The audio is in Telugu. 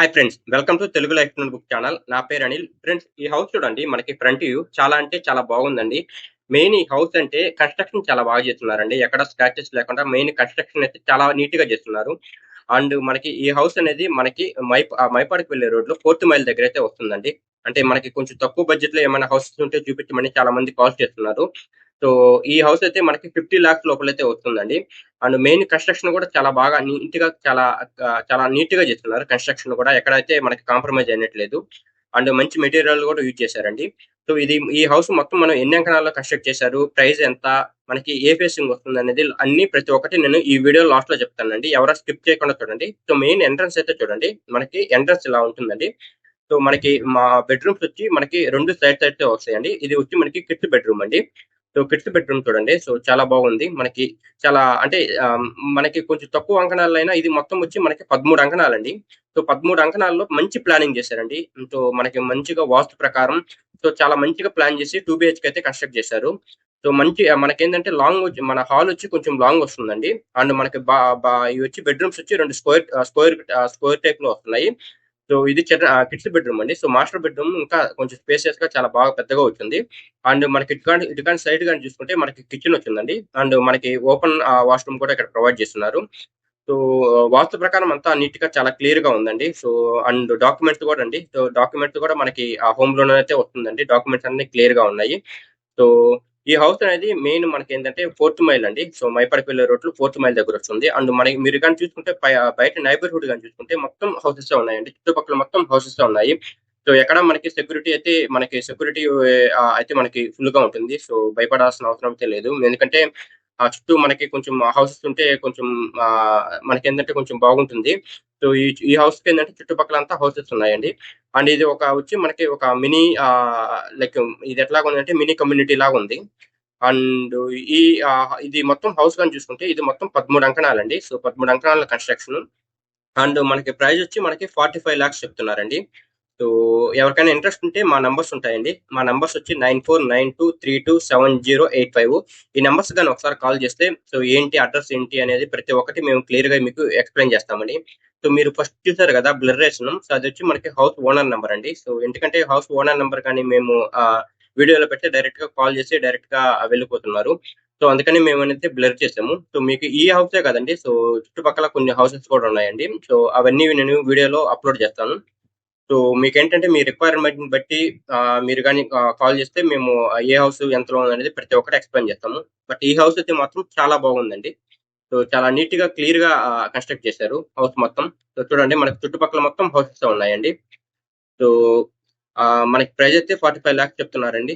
Hi friends welcome to Telugu life book channel నా పేరు అనిల్. ఫ్రెండ్స్ ఈ హౌస్ చూడండి మనకి ఫ్రంట్ వ్యూ చాలా అంటే చాలా బాగుందండి. మెయిన్ ఈ హౌస్ అంటే కన్స్ట్రక్షన్ చాలా బాగా చేస్తున్నారండి. ఎక్కడ స్క్రాచెస్ లేకుండా మెయిన్ కన్స్ట్రక్షన్ అయితే చాలా నీట్గా చేస్తున్నారు. అండ్ మనకి ఈ హౌస్ అనేది మనకి మై మైపాడికి వెళ్ళే రోడ్లో ఫోర్త్ మైల్ దగ్గర అయితే వస్తుందండి. అంటే మనకి కొంచెం తక్కువ బడ్జెట్లో ఏమైనా హౌసెస్ ఉంటే చూపించమని చాలా మంది కాల్ చేస్తున్నారు. సో ఈ హౌస్ అయితే మనకి ఫిఫ్టీ లాక్స్ లోపలైతే వస్తుందండి. అండ్ మెయిన్ కన్స్ట్రక్షన్ కూడా చాలా బాగా నీట్గా చాలా చాలా నీట్గా చేస్తున్నారు. కన్స్ట్రక్షన్ కూడా ఎక్కడైతే మనకి కాంప్రమైజ్ అయినట్లేదు. అండ్ మంచి మెటీరియల్ కూడా యూజ్ చేశారండి. సో ఇది ఈ హౌస్ మొత్తం మనం ఎన్ని అంకణాల్లో కన్స్ట్రక్ట్ చేశారు? ప్రైస్ ఎంత? మనకి ఏ ఫేసింగ్ వస్తుంది అనేది అన్ని ప్రతి ఒక్కటి నేను ఈ వీడియో లాస్ట్లో చెప్తానండి. ఎవరో స్కిప్ చేయకుండా చూడండి. సో మెయిన్ ఎంట్రన్స్ అయితే చూడండి. మనకి ఎంట్రన్స్ ఇలా ఉంటుందండి. సో మనకి మా బెడ్రూమ్స్ వచ్చి మనకి రెండు సైడ్స్ వస్తాయండి. ఇది వచ్చి మనకి కిడ్స్ బెడ్రూమ్ అండి. సో కిడ్స్ బెడ్రూమ్ చూడండి. సో చాలా బాగుంది. మనకి చాలా అంటే మనకి కొంచెం తక్కువ అంకణాలు అయినా ఇది మొత్తం వచ్చి మనకి పదమూడు అంకణాలండి. సో పదమూడు అంకణాల్లో మంచి ప్లానింగ్ చేశారండి. సో మనకి మంచిగా వాస్తు ప్రకారం సో చాలా మంచిగా ప్లాన్ చేసి టూ బిహెచ్కి అయితే కన్స్ట్రక్ట్ చేశారు. సో మంచి మనకేంటంటే లాంగ్ వచ్చి మన హాల్ వచ్చి కొంచెం లాంగ్ వస్తుందండి. అండ్ మనకి బా బా ఇవి వచ్చి బెడ్రూమ్స్ వచ్చి రెండు స్క్వేర్ స్క్వేర్ స్క్వేర్ టైప్లో వస్తున్నాయి. సో ఇది కిడ్స్ బెడ్రూమ్ అండి. సో మాస్టర్ బెడ్రూమ్ ఇంకా కొంచెం స్పేసియస్గా చాలా బాగా పెద్దగా వచ్చింది. అండ్ మనకి ఇటుకాండి ఇటుకాండి సైడ్ కానీ చూసుకుంటే మనకి కిచెన్ వచ్చిందండి. అండ్ మనకి ఓపెన్ వాష్రూమ్ కూడా ఇక్కడ ప్రొవైడ్ చేస్తున్నారు. సో వాస్తు ప్రకారం అంతా నీట్గా చాలా క్లియర్గా ఉందండి. సో అండ్ డాక్యుమెంట్స్ కూడా అండి. సో డాక్యుమెంట్స్ కూడా మనకి ఆ హోమ్ లోన్ అయితే వస్తుందండి. డాక్యుమెంట్స్ అన్ని క్లియర్గా ఉన్నాయి. సో ఈ హౌస్ అనేది మెయిన్ మనకి ఏంటంటే ఫోర్త్ మైల్ అండి. సో మైపడిపల్లి రోడ్లో ఫోర్త్ మైల్ దగ్గర వస్తుంది. అండ్ మనకి మీరు కానీ చూసుకుంటే బయట నైబర్హుడ్ కానీ చూసుకుంటే మొత్తం హౌసెస్ ఉన్నాయండి. చుట్టుపక్కల మొత్తం హౌసెస్ ఉన్నాయి. సో ఎక్కడ మనకి సెక్యూరిటీ అయితే మనకి సెక్యూరిటీ అయితే మనకి ఫుల్గా ఉంటుంది. సో భయపడాల్సిన అవసరం అయితే లేదు. ఎందుకంటే ఆ చుట్టూ మనకి కొంచెం హౌసెస్ ఉంటే కొంచెం ఆ, మనకి ఏంటంటే కొంచెం బాగుంటుంది. సో ఈ ఈ హౌస్కి ఏంటంటే చుట్టుపక్కల అంతా హౌసెస్ ఉన్నాయండి. అండ్ ఇది ఒక వచ్చి మనకి ఒక మినీ లైక్ ఇది ఎట్లాగా ఉందంటే మినీ కమ్యూనిటీ లాగా ఉంది అండ్ ఈ ఇది మొత్తం హౌస్ కానీ చూసుకుంటే ఇది మొత్తం పదమూడు అంకణాలండి. సో పదమూడు అంకణాల కన్స్ట్రక్షన్ అండ్ మనకి ప్రైస్ వచ్చి మనకి ఫార్టీ ఫైవ్ లాక్స్ చెప్తున్నారండి. సో ఎవరికైనా ఇంట్రెస్ట్ ఉంటే మా నంబర్స్ ఉంటాయండి. మా నంబర్స్ వచ్చి nine four nine two three two seven zero eight five ఈ నెంబర్స్ కానీ ఒకసారి కాల్ చేస్తే సో ఏంటి అడ్రస్ ఏంటి అనేది ప్రతి ఒక్కటి మేము క్లియర్గా మీకు ఎక్స్ప్లెయిన్ చేస్తామండి. సో మీరు ఫస్ట్ చూసారు కదా బ్లరేషన్ సో అది వచ్చి మనకి హౌస్ ఓనర్ నెంబర్ అండి. సో ఎందుకంటే హౌస్ ఓనర్ నెంబర్ కానీ మేము ఆ, వీడియోలో పెడితే డైరెక్ట్గా కాల్ చేసి డైరెక్ట్గా వెళ్ళిపోతున్నారు. సో అందుకని మేము అనేది బ్లర్ చేసాము. సో మీకు ఈ హౌసే కదండి. సో చుట్టుపక్కల కొన్ని హౌసెస్ కూడా ఉన్నాయండి. సో అవన్నీ నేను వీడియోలో అప్లోడ్ చేస్తాను. సో మీకు ఏంటంటే మీ రిక్వైర్మెంట్ బట్టి మీరు కానీ కాల్ చేస్తే మేము ఏ హౌస్ ఎంతలో అనేది ప్రతి ఒక్కటి ఎక్స్ప్లెయిన్ చేస్తాము. బట్ ఈ హౌస్ అయితే మాత్రం చాలా బాగుందండి. సో చాలా నీట్గా క్లియర్గా కన్స్ట్రక్ట్ చేశారు హౌస్ మొత్తం. సో చూడండి మనకి చుట్టుపక్కల మొత్తం హౌసెస్ ఉన్నాయండి. సో ఆ, మనకి ప్రైస్ అయితే ఫార్టీ ఫైవ్ లాక్స్ చెప్తున్నారండి.